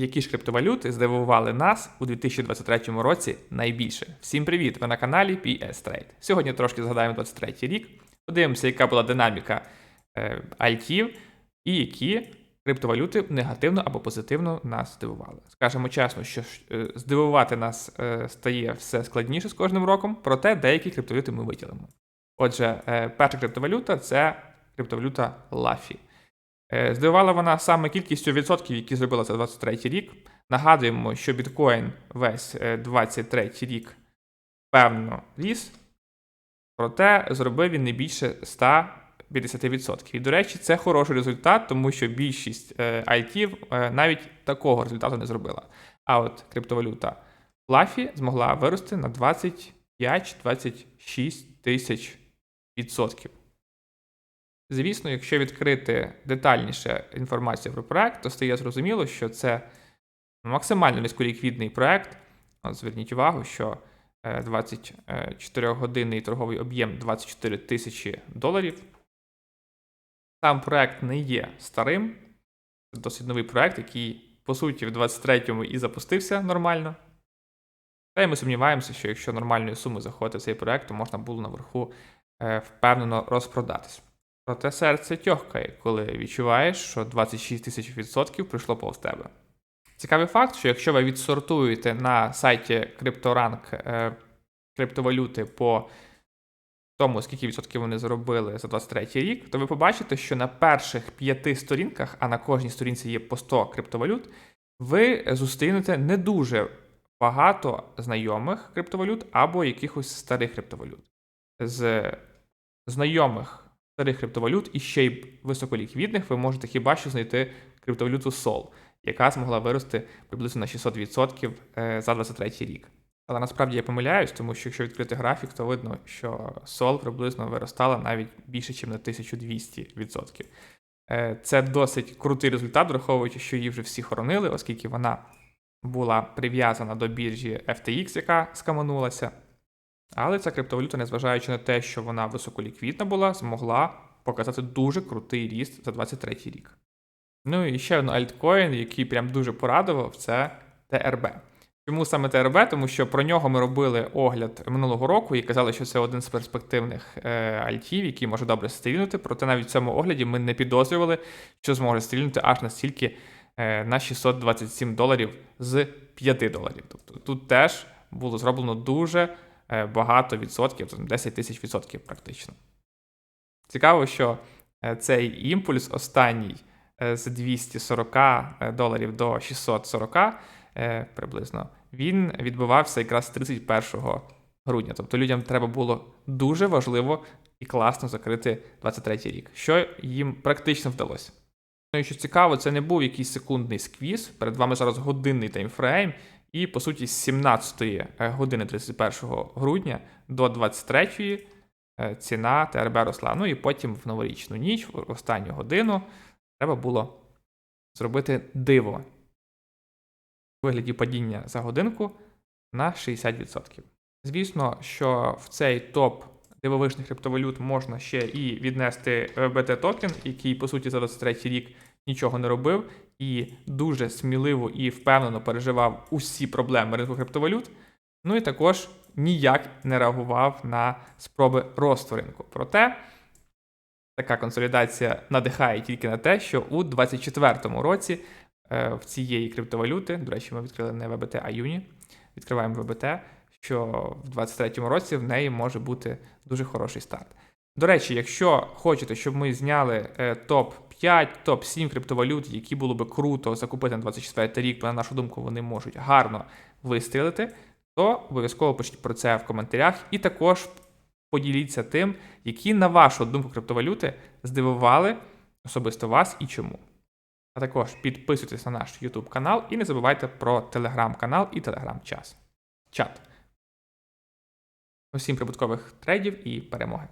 Які ж криптовалюти здивували нас у 2023 році найбільше? Всім привіт! Ви на каналі PS Trade. Сьогодні трошки згадаємо 23 рік. Подивимося, яка була динаміка е, альтів і які криптовалюти негативно або позитивно нас здивували. Скажемо чесно, що е, здивувати нас е, стає все складніше з кожним роком, проте деякі криптовалюти ми виділимо. Отже, е, перша криптовалюта це криптовалюта LAFI. Е, Здивувала вона саме кількістю відсотків, які зробила за 23 рік. Нагадуємо, що біткоін весь е, 23 рік певно ріс, проте зробив він не більше 150%. І, до речі, це хороший результат, тому що більшість е, айтів е, навіть такого результату не зробила. А от криптовалюта Лафі змогла вирости на 25-26 тисяч відсотків. Звісно, якщо відкрити детальніше інформацію про проект, то стає зрозуміло, що це максимально низьколіквідний проект. Зверніть увагу, що е, 24-годинний торговий об'єм 24 тисячі доларів. Сам проект не є старим. Це досить новий проект, який, по суті, в 23-му і запустився нормально. Та й ми сумніваємося, що якщо нормальної суми заходити в цей проект, то можна було наверху е, впевнено розпродатись. Проте серце тьохкає, коли відчуваєш, що 26 тисяч відсотків прийшло повз тебе. Цікавий факт, що якщо ви відсортуєте на сайті CryptoRank е, криптовалюти по тому, скільки відсотків вони заробили за 23 рік, то ви побачите, що на перших п'яти сторінках, а на кожній сторінці є по 100 криптовалют, ви зустрінете не дуже багато знайомих криптовалют або якихось старих криптовалют. З знайомих старих криптовалют і ще й високоліквідних ви можете хіба що знайти криптовалюту Sol, яка змогла вирости приблизно на 600% е, за 23 рік. Але насправді я помиляюсь, тому що якщо відкрити графік, то видно, що Sol приблизно виростала навіть більше, ніж на 1200%. Е, Це досить крутий результат, враховуючи, що її вже всі хоронили, оскільки вона була прив'язана до біржі FTX, яка скаманулася. Але ця криптовалюта, незважаючи на те, що вона високоліквідна була, змогла показати дуже крутий ріст за 23 рік. Ну і ще один альткоін, який прям дуже порадував, це ТРБ. Чому саме ТРБ? Тому що про нього ми робили огляд минулого року і казали, що це один з перспективних е, альтів, який може добре стрільнути. Проте навіть в цьому огляді ми не підозрювали, що зможе стрільнути аж настільки е, на 627 доларів з 5 доларів. Тобто тут теж було зроблено дуже багато відсотків, там 10 тисяч відсотків практично. Цікаво, що е, цей імпульс останній е, з 240 доларів до 640 е, приблизно, він відбувався якраз 31 грудня. Тобто людям треба було дуже важливо і класно закрити 23 рік, що їм практично вдалося. Ну і що цікаво, це не був якийсь секундний сквіз. Перед вами зараз годинний таймфрейм, і по суті з 17 години 31 грудня до 23 е, ціна ТРБ росла. Ну і потім в новорічну ніч, в останню годину, треба було зробити диво в вигляді падіння за годинку на 60%. Звісно, що в цей топ дивовижних криптовалют можна ще і віднести BT токен, який, по суті, за 23 рік нічого не робив, і дуже сміливо і впевнено переживав усі проблеми ринку криптовалют. Ну і також ніяк не реагував на спроби росту ринку. Проте така консолідація надихає тільки на те, що у 2024 році е, в цієї криптовалюти, до речі, ми відкрили не ВБТ, а Юні, відкриваємо ВБТ, що в 2023 році в неї може бути дуже хороший старт. До речі, якщо хочете, щоб ми зняли е, топ-5, топ-7 криптовалют, які було би круто закупити на 24 рік, бо на нашу думку, вони можуть гарно вистрілити, то обов'язково пишіть про це в коментарях. І також поділіться тим, які, на вашу думку, криптовалюти здивували особисто вас і чому. А також підписуйтесь на наш YouTube канал і не забувайте про телеграм-канал і телеграм-час. Чат. Усім прибуткових трейдів і перемоги!